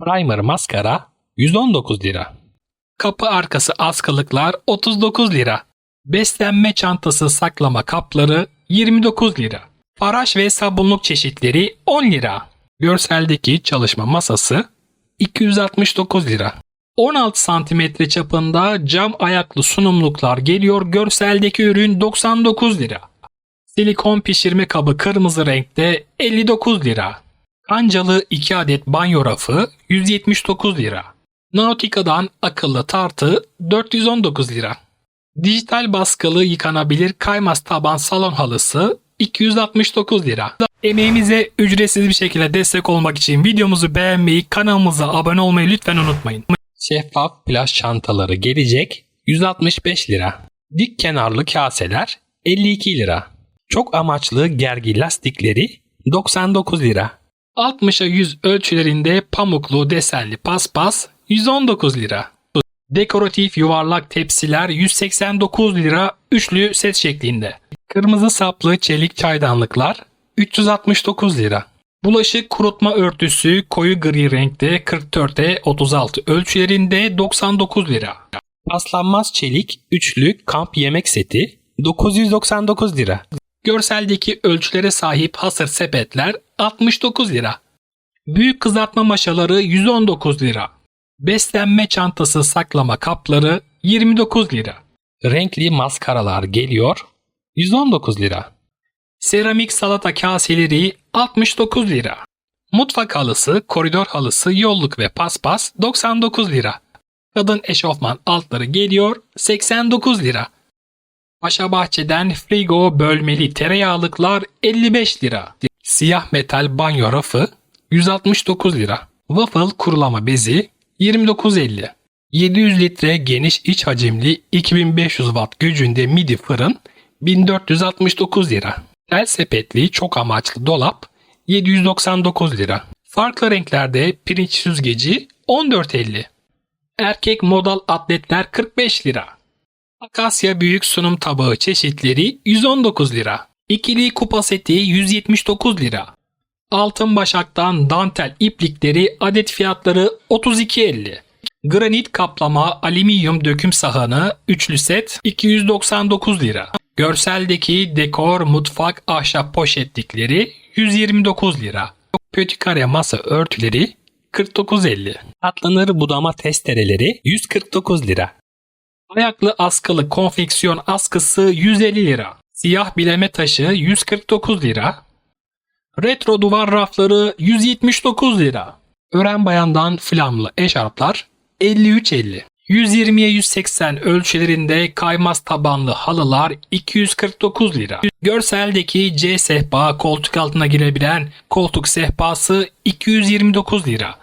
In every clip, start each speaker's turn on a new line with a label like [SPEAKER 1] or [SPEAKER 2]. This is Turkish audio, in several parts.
[SPEAKER 1] Primer maskara 119 lira. Kapı arkası askılıklar 39 lira. Beslenme çantası saklama kapları 29 lira. Faraş ve sabunluk çeşitleri 10 lira. Görseldeki çalışma masası 269 lira. 16 santimetre çapında cam ayaklı sunumluklar geliyor. Görseldeki ürün 99 lira. Silikon pişirme kabı kırmızı renkte 59 lira. Kancalı 2 adet banyo rafı 179 lira. Nautica'dan akıllı tartı 419 lira. Dijital baskılı yıkanabilir kaymaz taban salon halısı 269 lira. Emeğimize ücretsiz bir şekilde destek olmak için videomuzu beğenmeyi, kanalımıza abone olmayı lütfen unutmayın. Şeffaf plaj çantaları gelecek 165 lira. Dik kenarlı kaseler 52 lira. Çok amaçlı gergi lastikleri 99 lira. 60'a 100 ölçülerinde pamuklu desenli paspas 119 lira. Dekoratif yuvarlak tepsiler 189 lira üçlü set şeklinde. Kırmızı saplı çelik çaydanlıklar 369 lira. Bulaşık kurutma örtüsü koyu gri renkte 44'e 36 ölçülerinde 99 lira. Paslanmaz çelik üçlü kamp yemek seti 999 lira. Görseldeki ölçülere sahip hasır sepetler 69 lira. Büyük kızartma maşaları 119 lira. Beslenme çantası saklama kapları 29 lira. Renkli maskaralar geliyor 119 lira. Seramik salata kaseleri 69 lira. Mutfak halısı, koridor halısı, yolluk ve paspas 99 lira. Kadın eşofman altları geliyor 89 lira. Paşa Bahçe'den frigo bölmeli tereyağlıklar 55 lira. Siyah metal banyo rafı 169 lira. Waffle kurulama bezi 29.50. 700 litre geniş iç hacimli 2500 watt gücünde midi fırın 1469 lira. Tel sepetli çok amaçlı dolap 799 lira. Farklı renklerde pirinç süzgeci 14.50. Erkek modal atletler 45 lira. Akasya büyük sunum tabağı çeşitleri 119 lira. İkili kupa seti 179 lira. Altın başaktan dantel iplikleri adet fiyatları 32.50. Granit kaplama alüminyum döküm sahanı üçlü set 299 lira. Görseldeki dekor mutfak ahşap poşetlikleri 129 lira. Pötikare masa örtüleri 49.50. Katlanır budama testereleri 149 lira. Ayaklı askılı konfeksiyon askısı 150 lira. Siyah bileme taşı 149 lira. Retro duvar rafları 179 lira. Ören bayandan flamlı eşarplar 53.50. 120'ye 180 ölçülerinde kaymaz tabanlı halılar 249 lira. Görseldeki C sehpa koltuk altına girebilen koltuk sehpası 229 lira.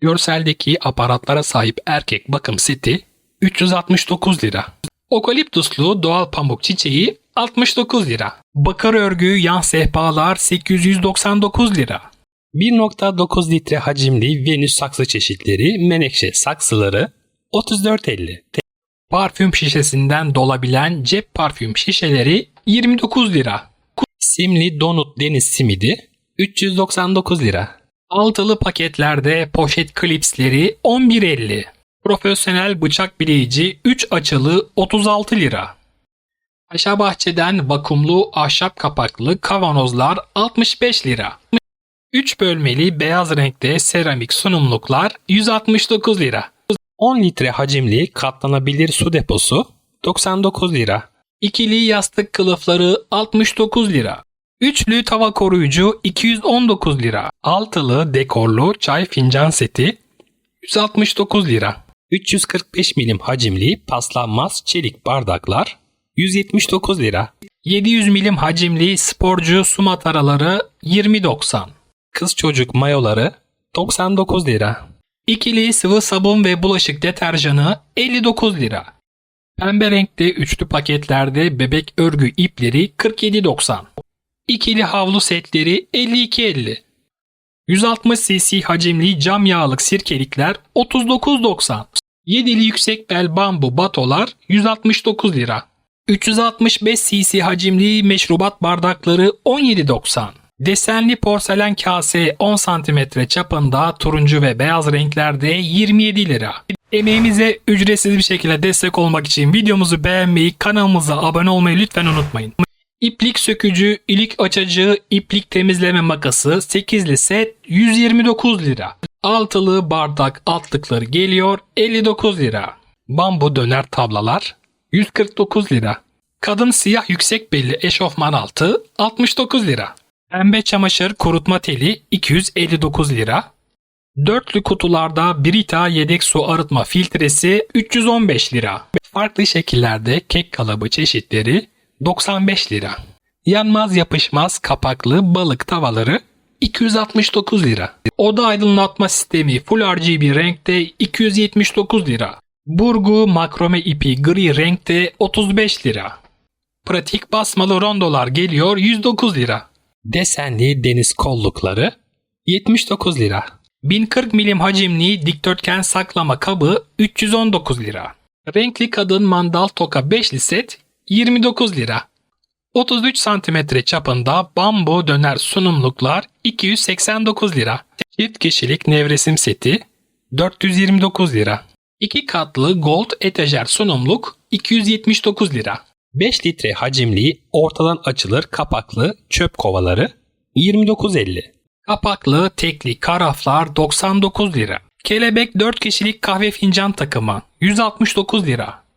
[SPEAKER 1] Görseldeki aparatlara sahip erkek bakım seti 369 lira. Okaliptuslu doğal pamuk çiçeği 69 lira. Bakır örgü yan sehpalar 899 lira. 1.9 litre hacimli Venüs saksı çeşitleri, menekşe saksıları 34.50. Parfüm şişesinden dolabilen cep parfüm şişeleri 29 lira. Simli donut deniz simidi 399 lira. Altılı paketlerde poşet klipsleri 11.50. Profesyonel bıçak bileyici 3 açılı 36 lira. Paşa Bahçe'den vakumlu ahşap kapaklı kavanozlar 65 lira. 3 bölmeli beyaz renkte seramik sunumluklar 169 lira. 10 litre hacimli katlanabilir su deposu 99 lira. İkili yastık kılıfları 69 lira. Üçlü tava koruyucu 219 lira. Altılı dekorlu çay fincan seti 169 lira. 345 milim hacimli paslanmaz çelik bardaklar 179 lira. 700 milim hacimli sporcu su mataraları 20.90. Kız çocuk mayoları 99 lira. İkili sıvı sabun ve bulaşık deterjanı 59 lira. Pembe renkte üçlü paketlerde bebek örgü ipleri 47.90. İkili havlu setleri 52.50. 160 cc hacimli cam yağlık sirkelikler 39.90. Yedili yüksek bel bambu batolar 169 lira. 365 cc hacimli meşrubat bardakları 17.90. Desenli porselen kase 10 cm çapında turuncu ve beyaz renklerde 27 lira. Emeğimize ücretsiz bir şekilde destek olmak için videomuzu beğenmeyi, kanalımıza abone olmayı lütfen unutmayın. İplik sökücü, ilik açıcı, iplik temizleme makası 8'li set 129 lira. Altılı bardak altlıkları geliyor 59 lira. Bambu döner tablalar 149 lira. Kadın siyah yüksek belli eşofman altı 69 lira. Pembe çamaşır kurutma teli 259 lira. Dörtlü kutularda Brita yedek su arıtma filtresi 315 lira. Farklı şekillerde kek kalıbı çeşitleri 95 lira. Yanmaz yapışmaz kapaklı balık tavaları 269 lira. Oda aydınlatma sistemi Full RGB renkte 279 lira. Burgu makrome ipi gri renkte 35 lira. Pratik basmalı rondolar geliyor 109 lira. Desenli deniz kollukları 79 lira. 1040 milim hacimli dikdörtgen saklama kabı 319 lira. Renkli kadın mandal toka 5'li set 29 lira. 33 cm çapında bambu döner sunumluklar 289 lira. Çift kişilik nevresim seti 429 lira. 2 katlı gold etajer sunumluk 279 lira. 5 litre hacimli ortadan açılır kapaklı çöp kovaları 29.50. Kapaklı tekli karaflar 99 lira. Kelebek 4 kişilik kahve fincan takımı 169 lira.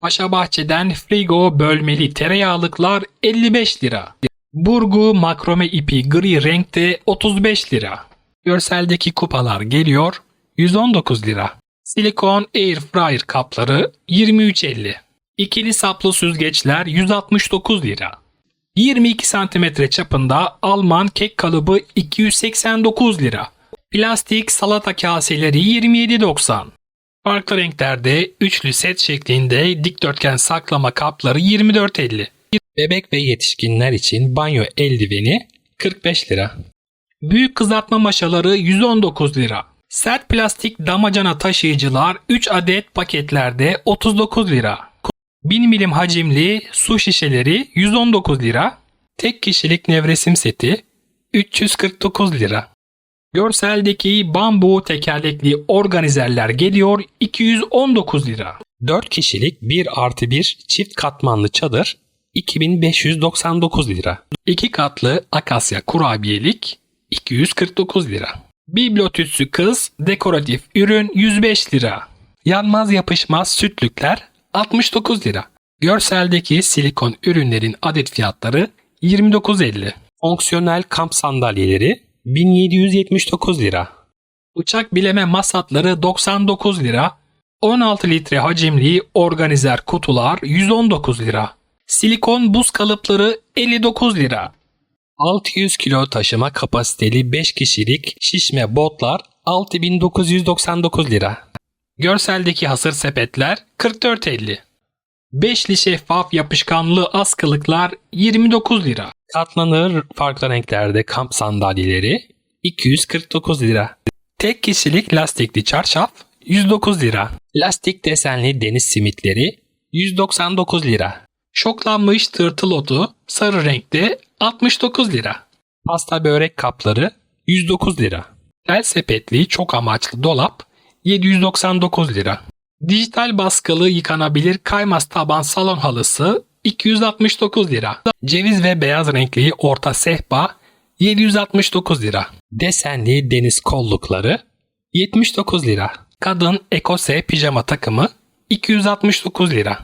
[SPEAKER 1] Paşa Bahçe'den frigo bölmeli tereyağlıklar 55 lira. Burgu makrome ipi gri renkte 35 lira. Görseldeki kupalar geliyor 119 lira. Silikon air fryer kapları 23.50. İkili saplı süzgeçler 169 lira. 22 cm çapında Alman kek kalıbı 289 lira. Plastik salata kaseleri 27.90. Farklı renklerde üçlü set şeklinde dikdörtgen saklama kapları 24.50. Bebek ve yetişkinler için banyo eldiveni 45 lira. Büyük kızartma maşaları 119 lira. Sert plastik damacana taşıyıcılar 3 adet paketlerde 39 lira. 1000 milim hacimli su şişeleri 119 lira. Tek kişilik nevresim seti 349 lira. Görseldeki bambu tekerlekli organizerler geliyor 219 lira. 4 kişilik 1 artı 1 çift katmanlı çadır 2599 lira. 2 katlı akasya kurabiyelik 249 lira. Bibliotüsü kız dekoratif ürün 105 lira. Yanmaz yapışmaz sütlükler 69 lira. Görseldeki silikon ürünlerin adet fiyatları 29.50. Fonksiyonel kamp sandalyeleri 1779 lira. Uçak bileme masatları 99 lira. 16 litre hacimli organizer kutular 119 lira. Silikon buz kalıpları 59 lira. 600 kilo taşıma kapasiteli 5 kişilik şişme botlar 6999 lira. Görseldeki hasır sepetler 44.50. Beşli şeffaf yapışkanlı askılıklar 29 lira. Katlanır farklı renklerde kamp sandalyeleri 249 lira. Tek kişilik lastikli çarşaf 109 lira. Lastik desenli deniz simitleri 199 lira. Şoklanmış tırtıl otu sarı renkte 69 lira. Pasta börek kapları 109 lira. Tel sepetli çok amaçlı dolap 799 lira. Dijital baskılı yıkanabilir kaymaz taban salon halısı 269 lira. Ceviz ve beyaz renkli orta sehpa 769 lira. Desenli deniz kollukları 79 lira. Kadın ekose pijama takımı 269 lira.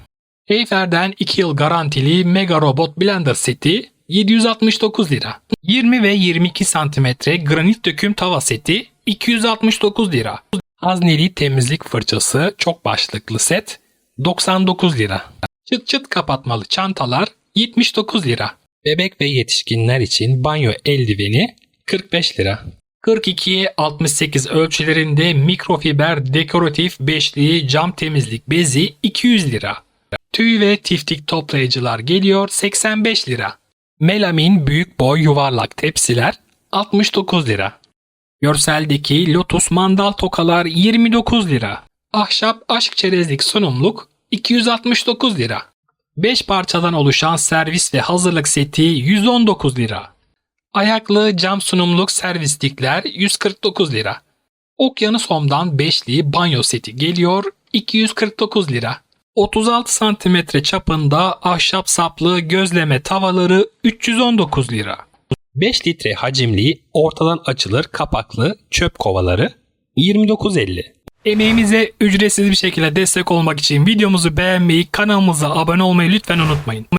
[SPEAKER 1] Eyfer'den 2 yıl garantili Mega Robot Blender seti 769 lira. 20 ve 22 cm granit döküm tava seti 269 lira. Hazneli temizlik fırçası çok başlıklı set 99 lira. Çıt çıt kapatmalı çantalar 79 lira. Bebek ve yetişkinler için banyo eldiveni 45 lira. 42'ye 68 ölçülerinde mikrofiber dekoratif beşli cam temizlik bezi 200 lira. Tüy ve tiftik toplayıcılar geliyor 85 lira. Melamin büyük boy yuvarlak tepsiler 69 lira. Görseldeki lotus mandal tokalar 29 lira. Ahşap aşk çerezlik sunumluk 269 lira. 5 parçadan oluşan servis ve hazırlık seti 119 lira. Ayaklı cam sunumluk servislikler 149 lira. Okyanus Home'dan beşli banyo seti geliyor 249 lira. 36 santimetre çapında ahşap saplı gözleme tavaları 319 lira. 5 litre hacimli ortadan açılır kapaklı çöp kovaları 29.50. Emeğimize ücretsiz bir şekilde destek olmak için videomuzu beğenmeyi, kanalımıza abone olmayı lütfen unutmayın.